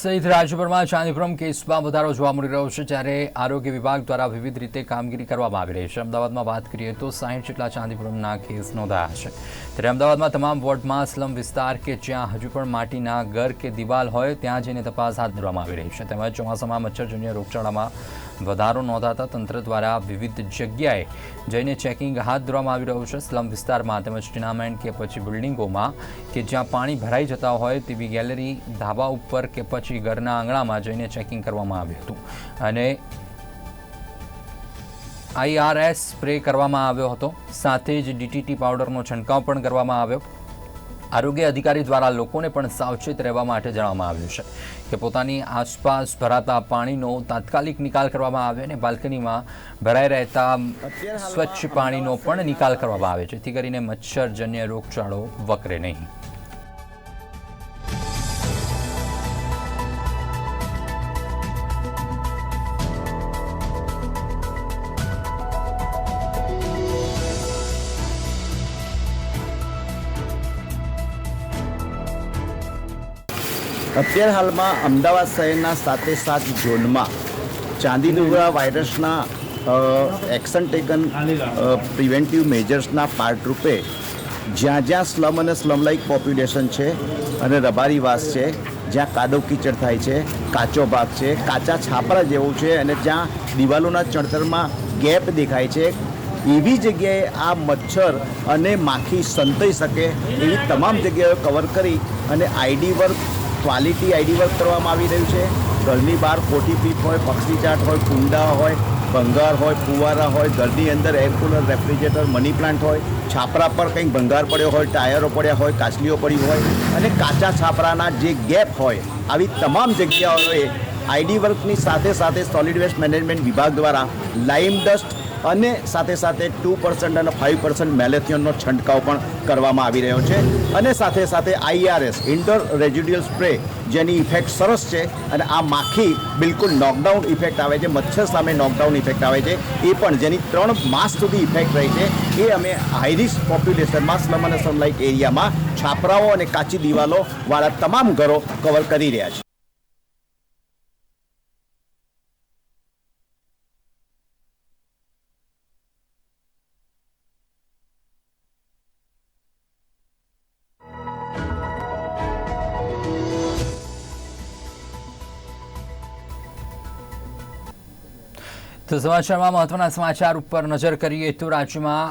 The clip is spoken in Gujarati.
સહિત રાજ્યભરમાં ચાંદીપુરમ કેસમાં વધારો જોવા મળી રહ્યો છે જ્યારે આરોગ્ય વિભાગ દ્વારા વિવિધ રીતે કામગીરી કરવામાં આવી રહી છે. અમદાવાદમાં વાત કરીએ તો સાહીઠ જેટલા ચાંદીપુરમના કેસ નોંધાયા છે. ત્યારે અમદાવાદમાં તમામ વોર્ડમાં સ્લમ વિસ્તાર કે જ્યાં હજુ પણ માટીના ઘર કે દિવાલ હોય, ત્યાં જઈને તપાસ હાથ ધરવામાં આવી રહી છે. તેમજ ચોમાસામાં મચ્છરજન્ય રોગચાળામાં વધારો નોંધાતા તંત્ર દ્વારા વિવિધ જગ્યાએ જઈને ચેકિંગ હાથ ધરવામાં આવી રહ્યું છે. સ્લમ વિસ્તારમાં તેમજ ટીનામેન્ટ કે પછી બિલ્ડિંગોમાં કે જ્યાં પાણી ભરાઈ જતા હોય તેવી ગેલેરી ધાબા ઉપર કે પછી ઘરના આંગણામાં જઈને ચેકિંગ કરવામાં આવ્યું હતું. અને આઈઆરએસ સ્પ્રે કરવામાં આવ્યો હતો. સાથે જ ડીટીટી પાવડરનો છંટકાવ પણ કરવામાં આવ્યો. આરોગ્ય અધિકારી દ્વારા લોકોને પણ સાવચેત રહેવા માટે જણાવવામાં આવ્યું છે કે પોતાની આસપાસ ભરાતા પાણીનો તાત્કાલિક નિકાલ કરવામાં આવે અને બાલ્કનીમાં ભરાઈ રહેતા સ્વચ્છ પાણીનો પણ નિકાલ કરવામાં આવે, જેથી કરીને મચ્છરજન્ય રોગચાળો વકરે નહીં. અત્યારે હાલમાં અમદાવાદ શહેરના સાતે સાત ઝોનમાં ચાંદીપુરા વાયરસના એક્શન ટેકન પ્રિવેન્ટિવ મેજર્સના પાર્ટરૂપે જ્યાં જ્યાં સ્લમ અને સ્લમ લાઇક પોપ્યુલેશન છે અને રબારીવાસ છે, જ્યાં કાદવ કીચડ થાય છે, કાચો ભાગ છે, કાચા છાપરા જેવું છે અને જ્યાં દિવાલોના ચણતરમાં ગેપ દેખાય છે, એવી જગ્યાએ આ મચ્છર અને માખી સંતાઈ શકે એવી તમામ જગ્યાઓ કવર કરી અને ID work quality ID work કરવામાં આવી રહ્યું છે. ઘરની બહાર ખોટી પીપ હોય, પક્ષી ચાટ હોય, કુંડા હોય, ભંગાર હોય, ફુવારા હોય, ઘરની અંદર air cooler refrigerator money plant હોય, છાપરા પર કંઈક ભંગાર પડ્યો હોય, ટાયરો પડ્યા હોય, કાચલીઓ પડી હોય અને કાચા છાપરાના જે ગેપ હોય, આવી તમામ જગ્યાઓએ આઈડી વર્કની સાથે સાથે સોલિડ વેસ્ટ મેનેજમેન્ટ વિભાગ દ્વારા લાઇમ ડસ્ટ અને સાથે સાથે ટુ પર્સન્ટ અને ફાઇવ પર્સન્ટ મેલેથિયનનો છંટકાવ પણ કરવામાં આવી રહ્યો છે. અને સાથે સાથે આઈઆરએસ ઇન્ડોર રેજ્યુડિયલ સ્પ્રે જેની ઇફેક્ટ સરસ છે અને આ માખી બિલકુલ નોકડાઉન ઇફેક્ટ આવે છે, મચ્છર સામે નોકડાઉન ઇફેક્ટ આવે છે. એ પણ જેની ત્રણ માસ સુધી ઇફેક્ટ રહી છે. એ અમે હાઈરિસ્ક પોપ્યુલેશનમાં સ્લમ અને સનલાઇટ એરિયામાં છાપરાઓ અને કાચી દિવાલોવાળા તમામ ઘરો કવર કરી રહ્યા છે તો સમાચારમાં મહત્વના સમાચાર ઉપર નજર કરીએ તો રાજ્યમાં